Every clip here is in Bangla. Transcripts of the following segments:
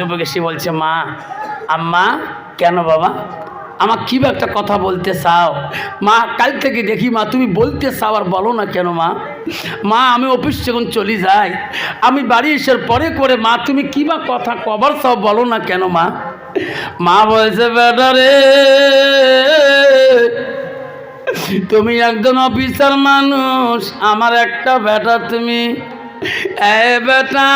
যুবক এসে বলছে, মা, আম্মা, কেন বাবা? আমার কী একটা কথা বলতে চাও। মা, কাল থেকে দেখি, মা, তুমি বলতে চাও আর বলো না কেন, মা? মা, আমি অফিস যখন চলে যাই, আমি বাড়ি এসার পরে করে, মা, তুমি কি বা কথা কবার চাও, বলো না কেন, মা? মা বলছে, বেটা রে, তুমি একজন অফিসার মানুষ, আমার একটা বেটা তুমি। এ বেটা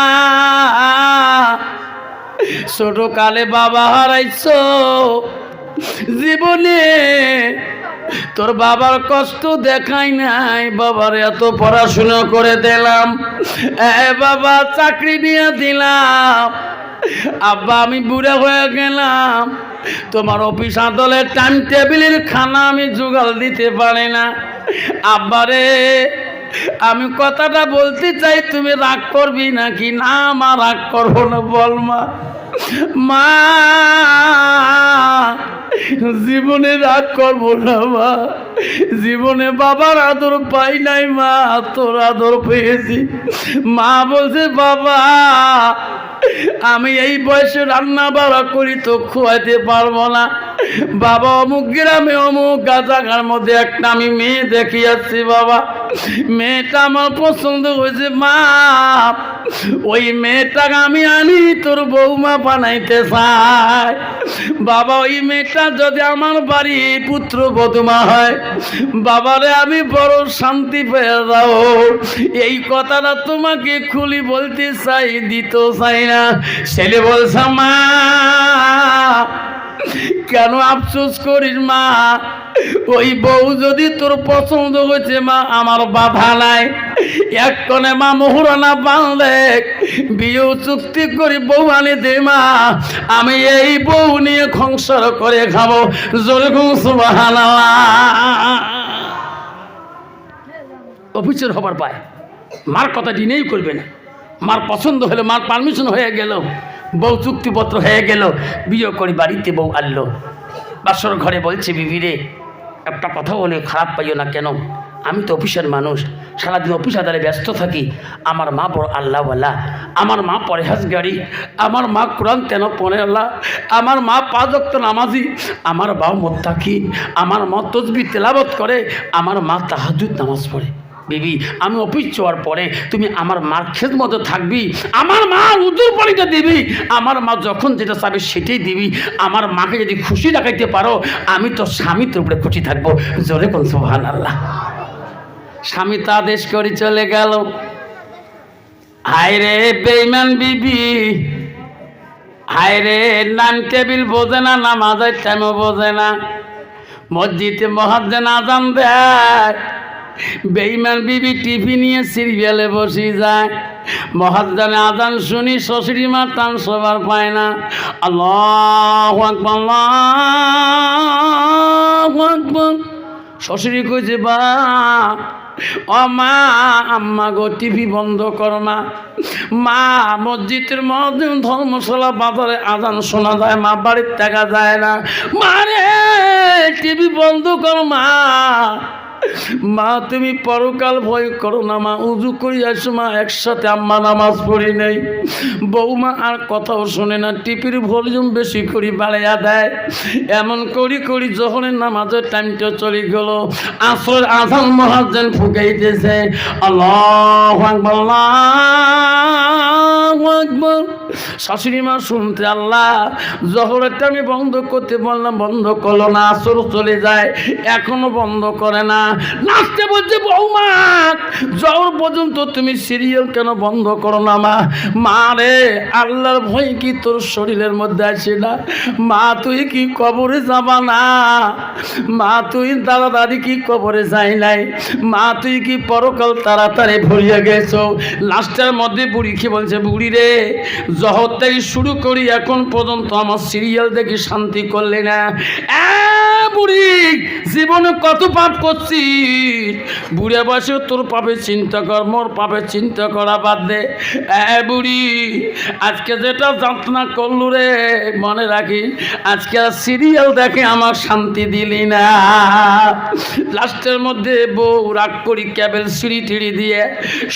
ছোট কালে বাবা হারাইছো। জীবনে তোর বাবার কষ্ট দেখাই নাই। বাবার এত পড়াশোনা করে দিলাম। এ বাবা, চাকরি নিয়ে দিলাম। আব্বা, আমি বুড়া হয়ে গেলাম। তোমার অফিস আদলের টাইম টেবিলের খানা আমি জোগাড় দিতে পারি না। আব্বারে আমি কথাটা বলতে চাই, তুমি রাগ করবি নাকি? না মা, রাগ করব না, বল মা। মা জীবনে রাগ করব না, মা। জীবনে বাবার আদর পাই নাই, মা। তোর আদর পেয়েছি। মা বলছে, বাবা, আমি এই বয়সে রান্না বাড়া করি, তো খোয়াইতে পারব না। বাবা, অমুক গ্রামে অমুক গাছাগার মধ্যে একটা আমি মেয়ে দেখিয়াছি, বাবা। মেয়েটা আমার পছন্দ হয়েছে, মা। ওই মেয়েটাকে আমি আনি, তোর বৌমা বানাইতে চাই। বাবা, ওই মেয়েটা যদি আমার বাড়ি পুত্র বধুমা হয়, বাবারে আমি বড় শান্তি পেয়ে যাও এই কথাটা তোমাকে খুলি বলতে চাই, দিত চাই না। ছেলে বলছে, মা কেন আফসোস করিস মা? ওই বউ যদি তোর পছন্দ হয়েছে মা, আমার বাধা নাই। এক কোণে মা মোহরানা বাঁধলে বিয়ে চুক্তি করি বউ আনি দে মা। আমি এই বউ নিয়ে সংসার করে খাব। জোরে অফিসের হবার পায়। মার কথা দিনেই করবে না। মার পছন্দ হলে মার পারমিশন হয়ে গেল। বউ চুক্তিপত্র হয়ে গেল, বিয়ে করে বাড়িতে বউ আনলো। বাসর ঘরে বলছে বিবিরে একটা কথা বলে খারাপ পাইও না কেন? আমি তো অফিসের মানুষ, সারাদিন অফিস আদারে ব্যস্ত থাকি। আমার মা বড় আল্লাহওয়ালা, আমার মা পরেহাজ গাড়ি আমার মা কোরআন তেন পরে আল্লাহ, আমার মা পাঁচক্ত নামাজি, আমার বাবা মোত্তাকি, আমার মা তসবি তেলাবত করে, আমার মা তাহাজুদ নামাজ পড়ে। বিবি, আমি অফিস যাওয়ার পরে তুমি আমার মার খেত মতো থাকবি, আমার মা উদুর পানিটা দিবি, আমার মা যখন যেটা চাবে সেটাই দিবি, আমার মাকে যদি খুশি রাখাইতে পারো, আমি তো স্বামী তোর উপরে খুশি থাকব। জোরে কোন সোহান আল্লাহ স্বামী তা দেশ করে চলে গেল। হায় রে বেইমান বিবি হায় রে নান টেবিল বোঝে না না নামাজের টাইমও বোঝে না। মসজিদে মহাজ্জেন আজান দেয়। বেইমান বিবি টিভি নিয়ে সিরিয়ালে বসে যায়। মহাজ্জানে আদান শুনি শ্বশুরি মা টান সবার পায় না। আল্লাহ আকবার শ্বশুরি কইছে বা, ও মা, আম্মা গো, টিভি বন্ধ কর মা মা, মসজিদের মধ্যে ধর্মশালা, বাজারে আজান শোনা যায়, মা বাড়ির টাকা যায় না। মারে টিভি বন্ধ কর মা। মা, তুমি পরকাল ভয় করো না, মা। উজু করি আসো, মা, একসাথে আম্মা নামাজ পড়ি নেই। বৌমা আর কথাও শোনে না, টিপির ভলিউম বেশি করি বাড়াইয়া দেয়। এমন করি করি যখন নামাজের টাইমটা চলে গেল, আসর আধান মহাজন ফুকাইতেছে। আল্লাহু আকবার। শাশুড়ি মা শুনতে আল্লাহ জহরেরটা আমি বন্ধ করতে বললাম, বন্ধ করল না আসর চলে যায়, এখনও বন্ধ করে না। নাচতে বলছে, বৌমা, জহর পর্যন্ত তুমি সিরিয়াল কেন বন্ধ করো না মা? মা রে, আল্লাহর ভয় কি তোর শরীরের মধ্যে আছে না? মা, তুই কি কবরে যাবা না? মা, তুই তাড়াতাড়ি কি কবরে যাই নাই? মা, তুই কি পরকাল তাড়াতাড়ি ভরিয়ে গেছ? লাস্টের মধ্যে বুড়ি কি বলছে, বুড়ি রে জহর থেকে শুরু করি এখন পর্যন্ত আমার সিরিয়াল দেখি শান্তি করলে না। জীবনে কত পাপ করছিস বুড়ে বসে তোর পাপের চিন্তা কর, মোর পাপের চিন্তা করা বাদ দে। বুড়ি, আজকে যেটা যন্ত্রণা করলু রে, মনে রাখি আজকে আর সিরিয়াল দেখে আমার শান্তি দিলি না। লাস্টের মধ্যে বউ রাগ করি কেবল সিঁড়ি টিড়ি দিয়ে,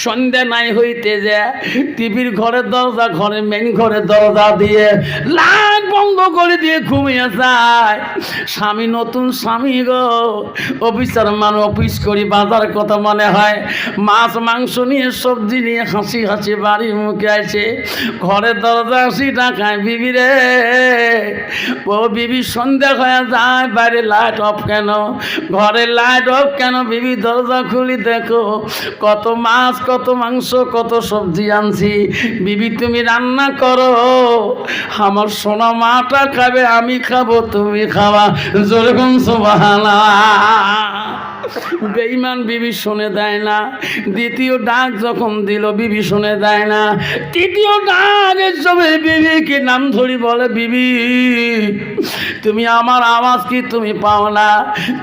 সন্ধ্যা নাই হইতে যায় টিভির ঘরের দরজা ঘরে মেন ঘরের দরজা দিয়ে লাইট বন্ধ করে দিয়ে ঘুমিয়ে যায়। স্বামী নতুন স্বামী গো। অফিসার মান অফিস করি, বাজার কথা মনে হয়। মাছ, মাংস নিয়ে, সবজি নিয়ে হাসি হাসি বাড়ির মুখে আছে ঘরের দরজা হাসি টাকায় বিবি রে। ও বিবি সন্ধ্যা হয়ে যায়, বাইরে লাইট অফ কেন? ঘরে লাইট অফ কেন? বিবি দরজা খুলি দেখো। কত মাছ, কত মাংস, কত সবজি আনছি। বিবি তুমি রান্না করো। আমার সোনা মাটা খাবে, আমি খাব, তুমি খাওয়া। যেরকম বেইমান বিবি শুনে দেয় না। দ্বিতীয় ডাক যখন দিল, বিবি শুনে দেয় না। তৃতীয় ডাকের সময় বিবিকে নাম ধরি বলে, বিবি, তুমি আমার আওয়াজ কি তুমি পাও না?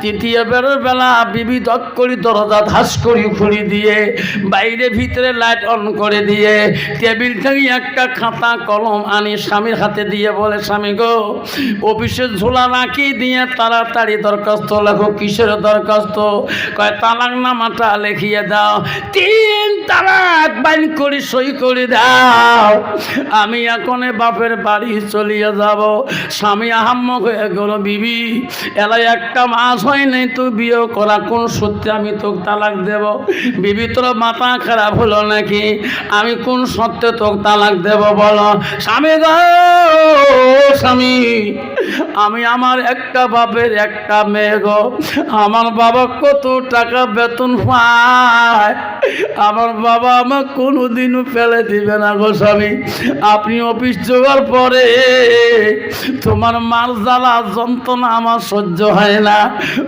তৃতীয় বেরোর বেলা বিবি দক করি দরজা ধাস করি খুলি দিয়ে, বাইরে ভিতরে লাইট অন করে দিয়ে, টেবিল থেকে একটা খাতা, কলম আনি স্বামীর হাতে দিয়ে বলে, স্বামী গো অফিসের ঝোলা রাখি দিয়ে তাড়াতাড়ি দরখাস্ত লেখো, কিসের দরখাস্ত? কয়, তালাক নামাটা লিখিয়ে দাও, তিন তালাক বাইন করে সই করে দাও। আমি এখন বাপের বাড়ি চলিয়ে যাব। স্বামী আহাম্মক হয়ে গেল, বিবি। এলাই একটা মাস হয় নাই, তুই বিয়ে করা কোন সত্যি আমি তোকে তালাক দেব? বিবি, তোর মাথা খারাপ হলো নাকি? আমি কোন সত্যে তোকে তালাক দেব বলো? স্বামী গো, স্বামী, আমি আমার একটা বাপের একটা মেয়ে গো আমার বাবা কত টাকা বেতন পায়। আমার বাবা আমার কোনোদিনও ফেলে দিবে না গো স্বামী। আপনি অফিস যাওয়ার পরে তোমার মার জ্বালা যন্ত্রণা আমার সহ্য হয় না।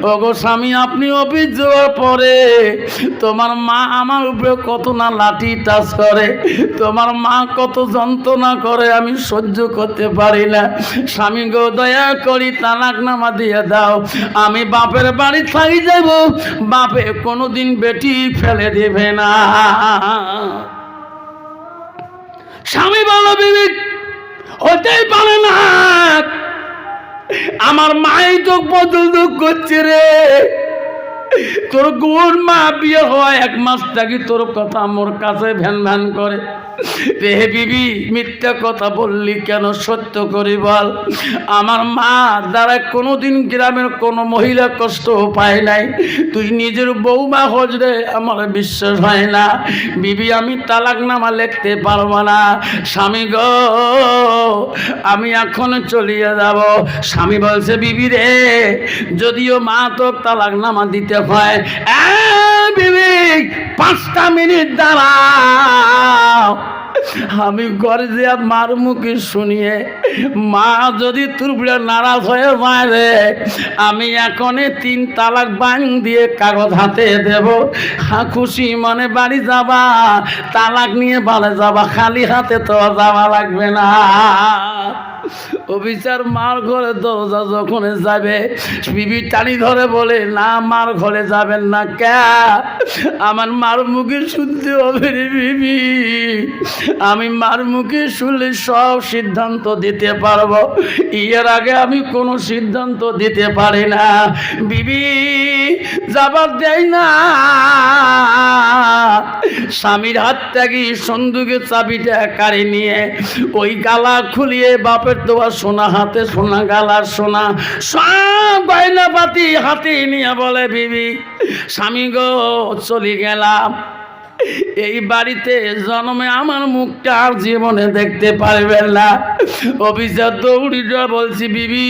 ও গো স্বামী, আপনি অফিস যাওয়ার পরে তোমার মা আমার উপরে কত না লাঠি টাচ করে। তোমার মা কত যন্ত্রণা করে, আমি সহ্য করতে পারি না। স্বামী গো, দয়া করি তালাক নামা দিয়ে দাও। আমি বাপের বাড়ি থাকি যাব বাপে কোনোদিন বেটি ফেলে দেবে না। স্বামী বলো বিবেক হতেই পারে না। আমার মাই তো পছন্দ করছে রে। তোর গোর মা বিয়ে হওয়া এক মাস থাকি তোর কথা মোর কাছে ভ্যান ভ্যান করে। রে বিবি, মিথ্যা কথা বললি কেন? সত্য করি বল। আমার মা দ্বারা কোনোদিন গ্রামের কোনো মহিলা কষ্ট পায় নাই। তুই নিজের বৌমা হজ রে, আমার বিশ্বাস হয় না। বিবি, আমি তালাক নামা লিখতে পারব না। স্বামী গো আমি এখন চলিয়ে যাব। স্বামী বলছে, বিবি রে, যদিও মা তো তালাক নামা দিতে হয় পাঁচটা মিনিট দাঁড়াও। আমি ঘরে যে মার মুখে শুনিয়ে, মা যদি তোর বিড়ে নারাজ হয়ে যায় আমি এখনই তিন তালাক বাং দিয়ে কাগজ হাতে দেব। হা, খুশি মনে বাড়ি যাবা, তালাক নিয়ে বাড়ে যাবা, খালি হাতে তো যাওয়া লাগবে না। অফিসার মার ঘরে দরজা যখন যাবে, বিবি টানি ধরে বলে, না, মার ঘরে যাবেন না কে আমার মার মুখে শুনতে হবে বিবি। আমি মার মুখে শুনলে সব সিদ্ধান্ত দিতে পারব। এর আগে আমি কোনো সিদ্ধান্ত দিতে পারি না। বিবি যাবার দেয় না। স্বামীর হাত থেকে সন্দুকের চাবিটা কাড়ি নিয়ে ওই গালা খুলিয়ে বাপের দেওয়া সোনা হাতে, সোনা গালার সোনা সব গয়না পাতি হাতে নিয়ে বলে, বিবি, স্বামী গো, চলে গেলাম। এই বাড়িতে জন্মে আমার মুখটা আর জীবনে দেখতে পারবেন না। অফিসার দৌড়ি যা বলছি, বিবি,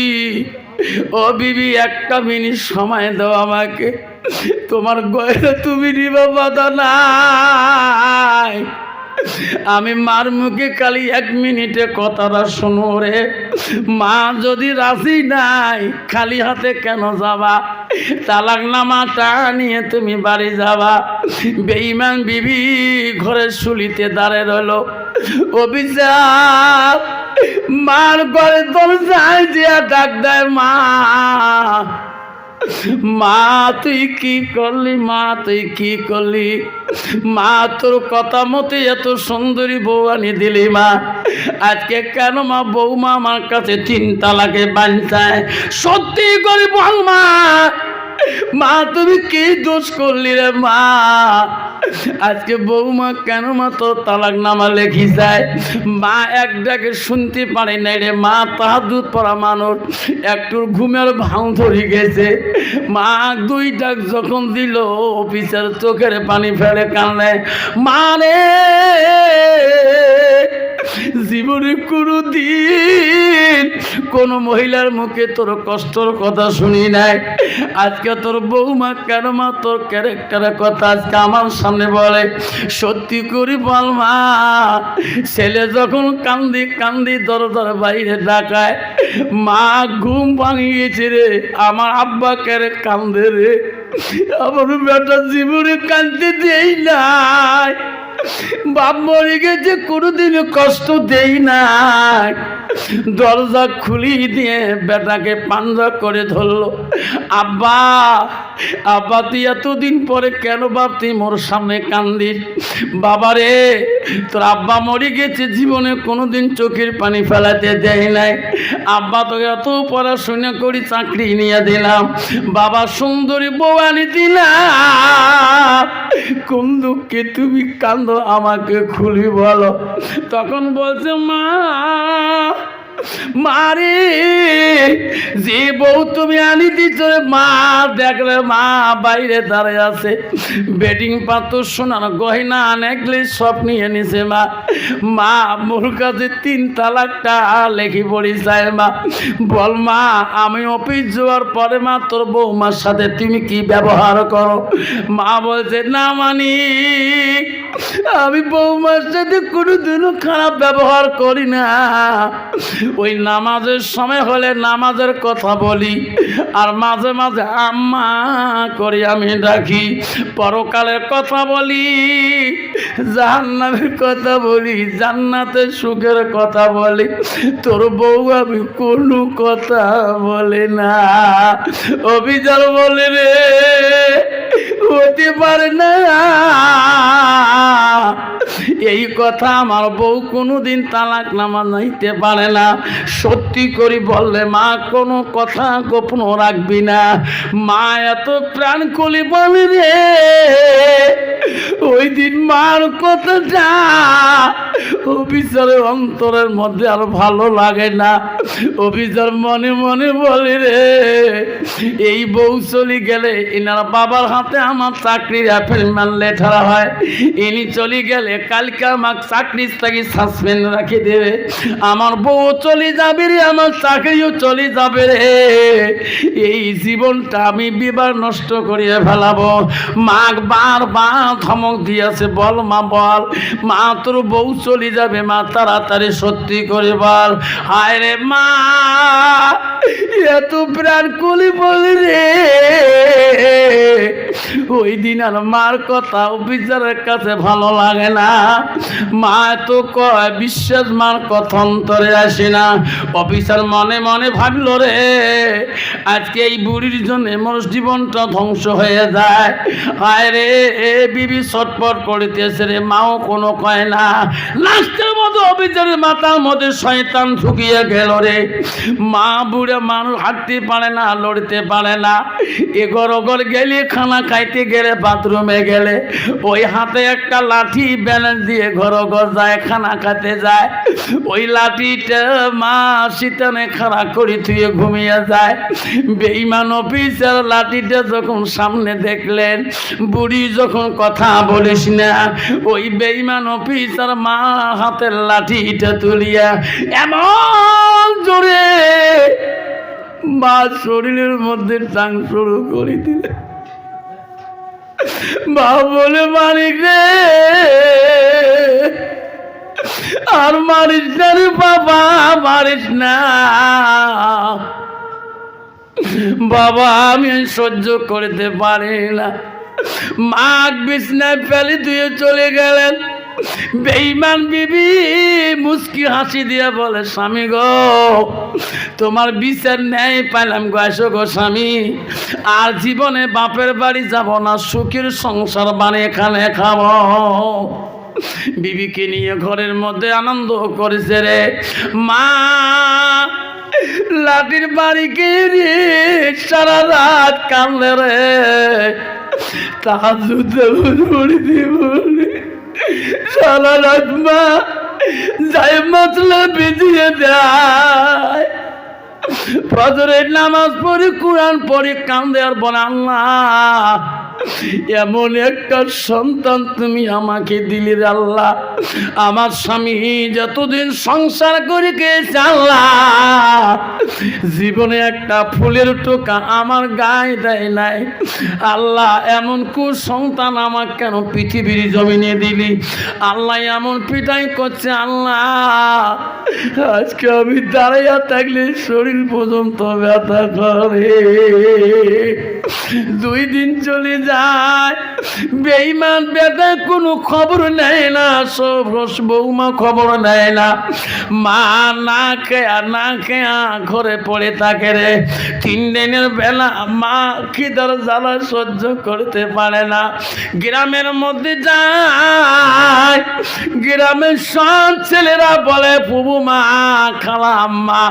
ও বিবি, একটা মিনিট সময় দাও আমাকে। তোমার গয়না তুমি নিবা, বাধা নাই। আমি মার মুখে খালি এক মিনিটে কথাটা শোনো রে। মা যদি রাজি নাই, খালি হাতে কেন যাবা? তালাক নামাটা নিয়ে তুমি বাড়ি যাবা। বেইমান বিবি ঘরের শুলিতে দাঁড়ে রইল। অভিযাপ মার ঘরে দরজায় দিয়া ডাক দেয় মা। মা, তুই কি করলি? মা, তুই কি করলি? মা, তোর কথা মতে এত সুন্দরী বউ আনি দিলি, মা। আজকে কেন মা বৌমা আমার কাছে তিন তালাকে বাঞ্চায় সত্যি করি বল মা। মা, তুমি কি দোষ করলি রে মা? আজকে বৌমা কেন মা তোর তালাক নামা লেখি যায়? মা এক ডাকে শুনতে পারে নাই রে মা তাহার দুধ পড়া মানুষ একটু ঘুমের ভাঙ ধরে গেছে। মা দুই ডাক যখন দিল, অফিসার চোখের পানি ফেলে কানলে, মা রে জীবনে কোনো দিন কোনো মহিলার মুখে তোর কষ্টর কথা শুনি নাই। আজকে তোর বৌমা কেন মা, তোর ক্যারেক্টারের কথা আজকে আমার সামনে বলে? সত্যি করি বল মা, ছেলে যখন কান্দি কান্দি দরজার বাইরে ডাকায়, মা ঘুম ভাঙিয়েছে রে, আমার আব্বা কেরে কান্দে রে। আমার বেটা জীবনে কান্দতে দেই নাই। বাপ মরে গেছে কোনোদিনও কষ্ট দেই না দরজা খুলি দিয়ে বেটাকে পাঞ্জা করে ধরলো। আব্বা আব্বা, তুই এতদিন পরে কেন বাপ তুই মোর সামনে কান্দিস? বাবা রে, তোর আব্বা মরে গেছে, জীবনে কোনোদিন চোখের পানি ফেলাতে দেয় নাই। আব্বা, তোকে এত পড়াশোনা করি চাকরি নিয়ে দিলাম। বাবা, সুন্দরী বউ আনি দিলাম কোন দুঃখে তুমি কান্দ আমাকে খুলি বলো? তখন বলছে মা মারে, যে বউ তুমি আনি দিচ্ছ মা, দেখলে মা বাইরে দাঁড়িয়ে আছে। বেডিং পাথর, সোনার গয়না নেকলেস সব নিয়ে নিছে মা। মা, মোর কাছে তিন তালাকটা লেখি পড়ি যায় মা। বল মা, আমি অফিস যাওয়ার পরে মা, তোর বৌমার সাথে তুমি কি ব্যবহার করো? মা বলছে, না মানি, আমি বৌমার সাথে কোনোদিনও খারাপ ব্যবহার করি না। ওই নামাজের সময় হলে নামাজের কথা বলি। আর মাঝে মাঝে আম্মা করে আমি ডাকি, পরকালের কথা বলি, জাহান্নামের কথা বলি জান্নাতের সুখের কথা বলি। তোর বউ আমি কোনো কথা বলে না। অভিযান বলে রে, হতে পারে না। এই কথা আমার বউ কোনোদিন তালাক নামা নাইতে পারে না। সত্যি করি বললে মা, কোনো কথা গোপন রাখবি না। মা এত প্রাণ কলি বলে রে ওই দিন মার কথাটা অফিসারের অন্তরের মধ্যে আর ভালো লাগে না। অফিসার মনে মনে বলে রে, এই বউ চলে গেলে এনার বাবার হাতে আমার চাকরির অ্যাপয়েন্টমেন্ট লেটার হয়। ইনি চলি গেলে কালকে আমার চাকরি থেকে সাসপেন্ড রাখে দেবে আমার বউ চলে যাবে রে, আমার চাকরিও চলে যাবে রে। এই জীবনটা আমি বিবার নষ্ট করিয়ে ফেলাবো। মা বারবার ধমক দিয়েছে, বল মা বল। মা, তোর বউ চলে যাবে মা, তাড়াতাড়ি সত্যি করে বল। হায় রে মা, এত প্রাণ কলি বলি রে। ওই দিন আর মার কথা অফিসারের কাছে ভালো লাগে না। মা, তো কয়, বিশ্বাস মার কথা অন্তরে আসে না। অফিসার মনে মনে ভাবলো, রে, আজকে এই বুড়ির জন্য মোর জীবনটা ধ্বংস হয়ে যায়। হায় রে, এ বিবি ছটপট করিতেছে রে, মাও কোনো কয় না। লাস্টের মতো অফিসারের মাথার মধ্যে শয়তান ঢুকিয়ে গেল রে। মা, বুড়ে মানুষ হাঁটতে পারে না, লড়তে পারে না। এগর ওগর গেলে, খানা খাইতে গেলে, বাথরুমে গেলে। ওই হাতে একটা লাঠি, ব্যালেন্স দিয়ে ঘর ঘর যায় খানা খাতে যায়। ওই লাঠিটা মা শীতনে খাড়া করি থুয়ে ঘুমিয়ে যায়। বেইমান অফিসার লাঠিটা যখন সামনে দেখলেন, বুড়ি যখন কথা বলিস না, ওই বেইমান অফিসার মা হাতের লাঠিটা তুলিয়া এমন জোরে মা শরীরের মধ্যে টাং শুরু করে দিলে মা বলে মানিক রে। আর মারিস না রে বাবা মারিস না। বাবা, আমি সহ্য করতে পারি না। মাঘ বিছনায় ফেলে দিয়ে চলে গেলেন। বেঈমান বিবি মুস্কি হাসি দিয়ে বলে, স্বামী গো, তোমার বিচার ন্যায় পাইলাম গো, আসো গো স্বামী। আর জীবনে বাপের বাড়ি যাব না, সুখের সংসার বানিয়ে এখানে খাব। বিবিকে নিয়ে ঘরের মধ্যে আনন্দ করেছে রে। মা, লাঠির বাড়ি গিয়ে সারা রাত কান্দে রে। তাহার যুদ্ধে সারা রাত মা যাই মতলে বিধিয়ে দেয়। ফজরের নামাজ পড়ে কোরআন পড়ে কান্দে আর বলে, আল্লাহ এমন একটা সন্তান তুমি আমাকে দিলি আল্লাহ। আমার স্বামী যতদিন সংসার করে গেছে আল্লাহ, জীবনে একটা ফুলের টোকা আমার গায়ে দেয় নাই। আল্লাহ, এমন কু সন্তান আমার কেন পৃথিবীর জমিনে দিলি? আল্লাহ, এমন পিটাই করছে আল্লাহ। আজকে আমি দাঁড়াইয়া থাকলে শরীর পর্যন্ত ব্যথা করে। দুই দিন চলে যায়। বেইমান বেটা কোনো খবর নেয় না, সব রস বৌমা খবর নেয় না। মা না খেয়া না খেয়া ঘরে পড়ে থাকে রে। তিন দিনের বেলা মা খিদার জ্বালা সহ্য করতে পারে না। গ্রামের মধ্যে যায়। গ্রামের সব ছেলেরা বলে প্রভু মা, খালা আম্মা,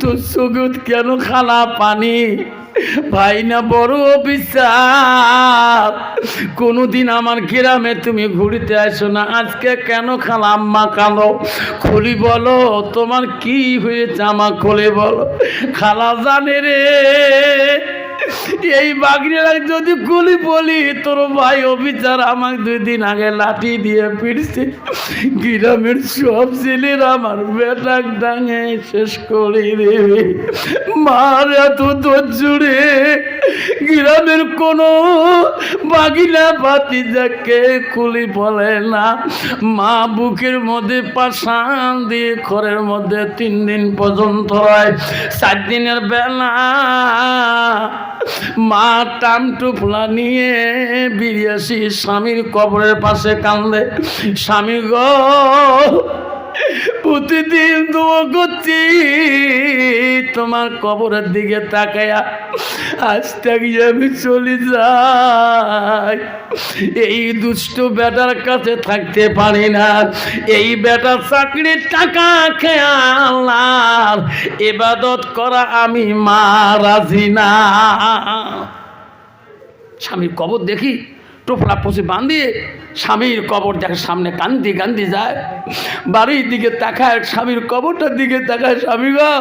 তোর সুগুত কেন খালা পানি? ভাই না বড় অফিসার। কোনোদিন আমার গ্রামে তুমি ঘুরিতে আসো না। আজকে কেন খালা আম্মা কালো? খুলি বলো, তোমার কি হয়েছে আমা খুলে বলো। খালা জানে রে এই বাগড়িরা যদি গুলি বলি, তোর ভাই অফিসার আমাকে দুই দিন আগে লাঠি দিয়ে ফিরছে গ্রামের সব ছেলের আমার বেটাক ডাঙে শেষ করে দেবে। মার এত ধৈর্য রে গ্রামের কোনো বাগিনা যাকে কুলি বলে না, মা বুকের মধ্যে পাশান দিয়ে ঘরের মধ্যে তিন দিন পর্যন্ত হয় চার দিনের বেলা মা টান টুপলা নিয়ে বিরিয়াসি স্বামীর কবরের পাশে কান্দে স্বামী গো, প্রতিদিন দোয়া তোমার কবরের দিকে তাকায়া আজ থেকে আমি চলে যাই। এই দুষ্ট বেটার কাছে থাকতে পারি না। এই বেটার চাকরির টাকা খেয়াল এবাদত করা আমি মা রাজি না। স্বামীর কবর দেখি? টোপলা পুষে বাঁধিয়ে স্বামীর কবর দেখে সামনে কান্দি কান্দি যায়। বাড়ির দিকে তাকায়, স্বামীর কবরটার দিকে তাকায়, স্বামী গো,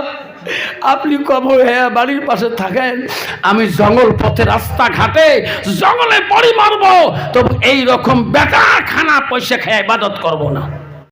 আপনি কবর হ্যাঁ বাড়ির পাশে থাকেন, আমি জঙ্গল পথে রাস্তা ঘাটে জঙ্গলে পরি মারবো, তবু এইরকম বেকার খানা পয়সা খেয়ে ইবাদত করব না।